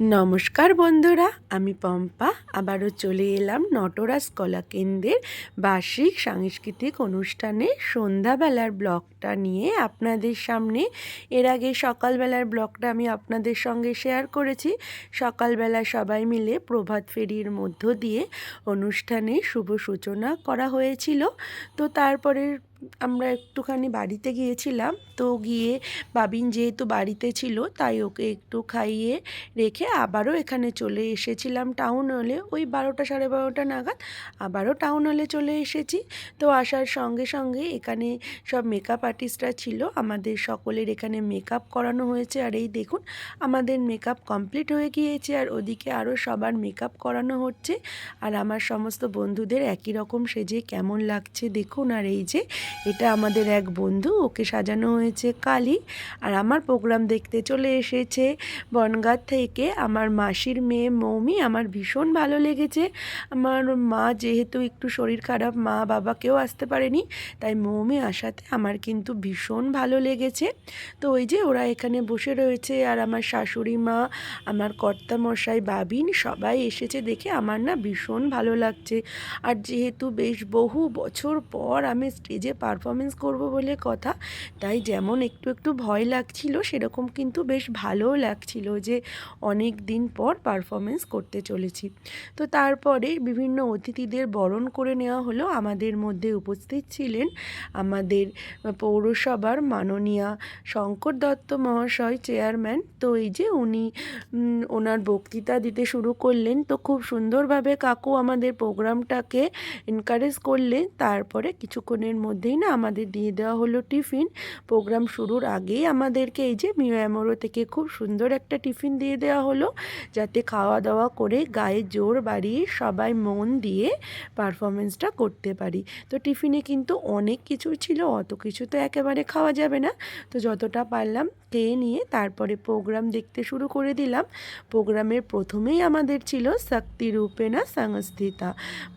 নমস্কার বন্ধুরা আমি পম্পা। আবারও চলে এলাম নটরাজ কলা কেন্দ্রের বার্ষিক সাংস্কৃতিক অনুষ্ঠানে সন্ধ্যাবেলার ব্লগটা নিয়ে আপনাদের সামনে। এর আগে সকালবেলার ব্লগটা আমি আপনাদের সঙ্গে শেয়ার করেছি। সকালবেলা সবাই মিলে প্রভাত ফেরির মধ্য দিয়ে অনুষ্ঠানে শুভ সূচনা করা হয়েছিল। তো তারপরে আমরা একটুখানি বাড়িতে গিয়েছিলাম। তো গিয়ে বাবিন যেহেতু বাড়িতে ছিল, তাই ওকে একটু খাইয়ে রেখে আবারও এখানে চলে এসেছিলাম টাউন হলে। ওই বারোটা সাড়ে বারোটা নাগাদ আবারও টাউন হলে চলে এসেছি। তো আসার সঙ্গে সঙ্গে এখানে সব মেকআপ আর্টিস্টরা ছিল, আমাদের সকলের এখানে মেকআপ করানো হয়েছে। আর এই দেখুন, আমাদের মেকআপ কমপ্লিট হয়ে গিয়েছে। আর ওদিকে আরও সবার মেকআপ করানো হচ্ছে। আর আমার সমস্ত বন্ধুদের একই রকম সেজে কেমন লাগছে দেখুন। আর এই যে, এটা আমাদের এক বন্ধু, ওকে সাজানো হয়েছে কালি। আর আমার প্রোগ্রাম দেখতে চলে এসেছে বনগাঁ থেকে। আমার মাসির মেয়ে মৌমি, আমার ভীষণ ভালো লেগেছে। আমার মা যেহেতু একটু শরীর খারাপ, মা বাবা কেউ আসতে পারেনি। তাই মৌমি আসাতে আমার কিন্তু ভীষণ ভালো লেগেছে। তো ওই যে ওরা এখানে বসে রয়েছে আর আমার শাশুড়ি মা, আমার কর্তা মশাই বাবিন সবাই এসেছে দেখে আমার না ভীষণ ভালো লাগছে। আর যেহেতু বেশ বহু বছর পর আমি স্টেজে পারফরমেন্স করব বলে কথা, তাই যেমন একটু একটু ভয় লাগছিল, সেরকম কিন্তু বেশ ভালোও লাগছিল যে অনেক দিন পর পারফরমেন্স করতে চলেছি। তো তারপরে বিভিন্ন অতিথিদের বরণ করে নেওয়া হলো। আমাদের মধ্যে উপস্থিত ছিলেন আমাদের পৌরসভার মাননীয়া শঙ্কর দত্ত মহাশয় চেয়ারম্যান। তো এই যে উনি ওনার বক্তৃতা দিতে শুরু করলেন, তো খুব সুন্দরভাবে কাকু আমাদের প্রোগ্রামটাকে এনকারেজ করলেন। তারপরে কিছুক্ষণের মধ্যেই না আমাদের দিয়ে দেওয়া হলো টিফিন। প্রোগ্রাম শুরুর আগেই আমাদেরকে এই যে মিয়ামোরো থেকে খুব সুন্দর একটা টিফিন দিয়ে দেওয়া হলো, যাতে খাওয়া দাওয়া করে গায়ে জোর বাড়িয়ে সবাই মন দিয়ে পারফরমেন্সটা করতে পারি। তো টিফিনে কিন্তু অনেক কিছু ছিল, অত কিছু তো একেবারে খাওয়া যাবে না। তো যতটা পারলাম খেয়ে নিয়ে তারপরে প্রোগ্রাম দেখতে শুরু করে দিলাম। প্রোগ্রামের প্রথমেই আমাদের ছিল শক্তি রূপেনা সংস্থিতা।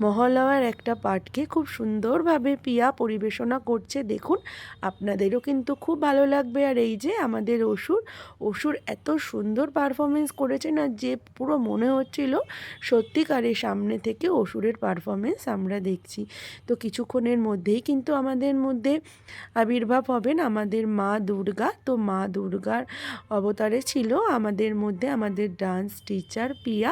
মহালয়ার একটা পাঠকে খুব সুন্দরভাবে পিয়া পরিবেশনা করছে। দেখুন, আপনাদেরও কিন্তু খুব ভালো লাগবে। আর এই যে আমাদের অসুর অসুর এত সুন্দর পারফরমেন্স করেছে না যে পুরো মনে হচ্ছিল সত্যিকারের সামনে থেকে অসুরের পারফরমেন্স আমরা দেখছি। তো কিছুক্ষণের মধ্যেই কিন্তু আমাদের মধ্যে আবির্ভাব হবেন আমাদের মা দুর্গা। তো মা দুর্গার অবতারে ছিল আমাদের মধ্যে আমাদের ডান্স টিচার পিয়া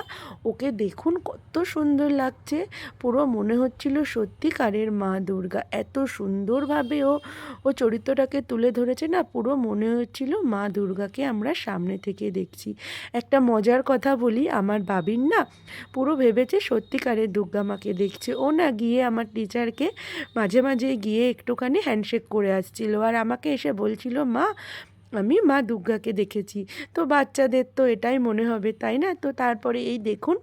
ওকে দেখুন কত সুন্দর লাগছে। পুরো মনে হচ্ছিল সত্যিকারের মা দুর্গা। এত সুন্দরভাবে ও ও চরিত্রটাকে তুলে ধরেছে না, পুরো মনে হচ্ছিল মা দুর্গাকে আমরা সামনে থেকে দেখছি। একটা মজার কথা বলি, আমার বাবির না পুরো ভেবেছে সত্যিকারের দুর্গা মাকে দেখছে। ও না গিয়ে আমার টিচারকে মাঝে মাঝে গিয়ে একটুখানি হ্যান্ডশেক করে আসছিল আর আমাকে এসে বলছিল, মা, আমি মা দুর্গাকে দেখেছি। তো বাচ্চাদের তো এটাই মনে হবে, তাই না? তো তারপরে এই দেখুন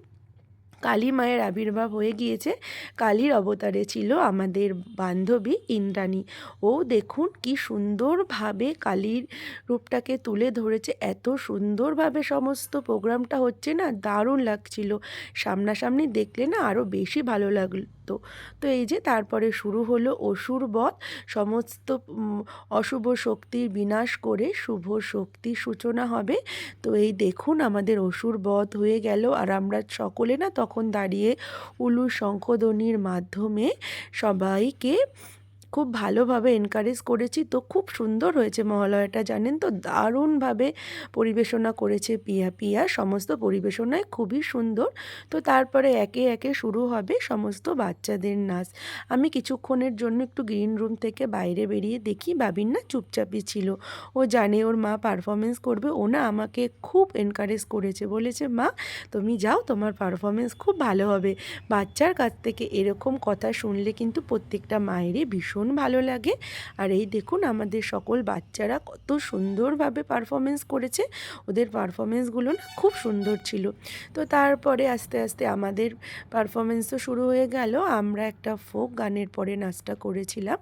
কালী মায়ের আবির্ভাব হয়ে গিয়েছে। কালীর অবতারে ছিল আমাদের বান্ধবী ইন্দ্রাণী। ও দেখুন কি সুন্দরভাবে কালীর রূপটাকে তুলে ধরেছে। এত সুন্দরভাবে সমস্ত প্রোগ্রামটা হচ্ছে না, দারুণ লাগছিল। সামনাসামনি দেখলে না আরও বেশি ভালো লাগল তো এই যে তারপরে শুরু হলো অসুর বধ। সমস্ত অশুভ শক্তির বিনাশ করে শুভ শক্তির সূচনা হবে। তো এই দেখুন আমাদের অসুর বধ হয়ে গেল। আর আমরা সকলে না দাঁড়িয়ে উলু শঙ্খধ্বনির মাধ্যমে সবাইকে খুব ভালোভাবে এনকারেজ করেছি। তো খুব সুন্দর হয়েছে মহালয়াটা, জানেন তো? দারুণভাবে পরিবেশনা করেছে পিয়া পিয়া, সমস্ত পরিবেশনায় খুবই সুন্দর। তো তারপরে একে একে শুরু হবে সমস্ত বাচ্চাদের নাচ। আমি কিছুক্ষণের জন্য একটু গ্রিন রুম থেকে বাইরে বেরিয়ে দেখি বাবিন না চুপচাপই ছিল। ও জানে ওর মা পারফরমেন্স করবে, ও না আমাকে খুব এনকারেজ করেছে। বলেছে, মা, তুমি যাও, তোমার পারফরমেন্স খুব ভালো হবে। বাচ্চার কাছ থেকে এরকম কথা শুনলে কিন্তু প্রত্যেকটা মায়েরই ভীষণ ভীষণ ভালো লাগে। আর এই দেখুন, আমাদের সকল বাচ্চারা কত সুন্দরভাবে পারফরমেন্স করেছে। ওদের পারফরমেন্সগুলো না খুব সুন্দর ছিল। তো তারপরে আস্তে আস্তে আমাদের পারফরমেন্স তো শুরু হয়ে গেল। আমরা একটা ফোক গানের পরে নাচটা করেছিলাম।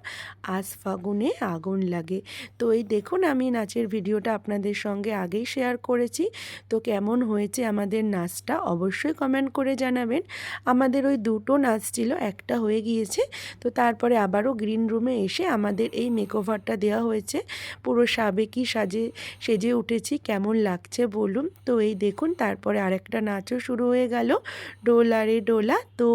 আজ ফাগুনে আগুন লাগে। তো এই দেখুন, আমি নাচের ভিডিওটা আপনাদের সঙ্গে আগেই শেয়ার করেছি। তো কেমন হয়েছে আমাদের নাচটা অবশ্যই কমেন্ট করে জানাবেন। আমাদের ওই দুটো নাচ ছিল, একটা হয়ে গিয়েছে। তো তারপরে আবারও গ্রিন রুমে এসে আমাদের এই মেকওভারটা দেওয়া হয়েছে। পুরো সাবেকি সাজে, সেজে উঠেছি, কেমন লাগছে বলুন? তো এই দেখুন, তারপরে আরেকটা নাচও শুরু হয়ে গেল ডোলারে ডোলা। তো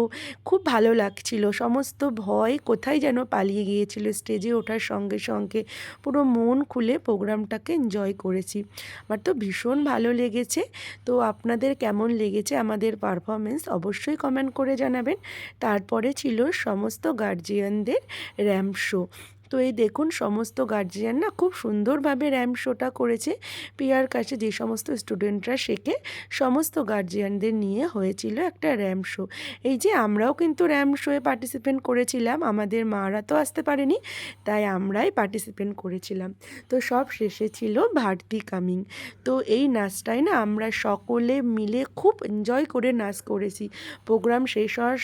খুব ভালো লাগছিল, সমস্ত ভয় কোথায় যেন পালিয়ে গিয়েছিল স্টেজে ওঠার সঙ্গে সঙ্গে। পুরো মন খুলে প্রোগ্রামটাকে এনজয় করেছি। আমার তো ভীষণ ভালো লেগেছে। তো আপনাদের কেমন লেগেছে আমাদের পারফরমেন্স অবশ্যই কমেন্ট করে জানাবেন। তারপরে ছিল সমস্ত গার্জিয়ানদের র্যাম্প শো তো এই দেখুন, সমস্ত গার্জিয়ান না খুব সুন্দরভাবে র্যাম্প শোটা করেছে। পিয়ার কাছে যে সমস্ত স্টুডেন্টরা শেখে, সমস্ত গার্জিয়ানদের নিয়ে হয়েছিল একটা র্যাম্প শো এই যে আমরাও কিন্তু র্যাম্প শোয়ে পার্টিসিপেন্ট করেছিলাম, আমাদের মারা তো আসতে পারেনি, তাই আমরাই পার্টিসিপেন্ট করেছিলাম। তো সব শেষে ছিল ভারতী কামিং তো এই নাচটাই না আমরা সকলে মিলে খুব এনজয় করে নাচ করেছি। প্রোগ্রাম শেষ হওয়ার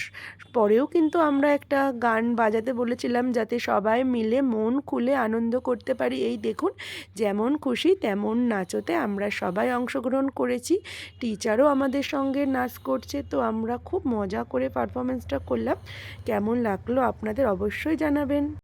পরেও কিন্তু আমরা একটা গান বাজাতে বলেছিলাম, যাতে সবাই মিলে মন খুলে আনন্দ করতে পারি। এই দেখুন, যেমন খুশি তেমন নাচতে আমরা সবাই অংশগ্রহণ করেছি। টিচারও আমাদের সঙ্গে নাচ করছে, তো আমরা খুব মজা করে পারফরমেন্সটা করলাম। কেমন লাগল আপনাদের অবশ্যই জানাবেন।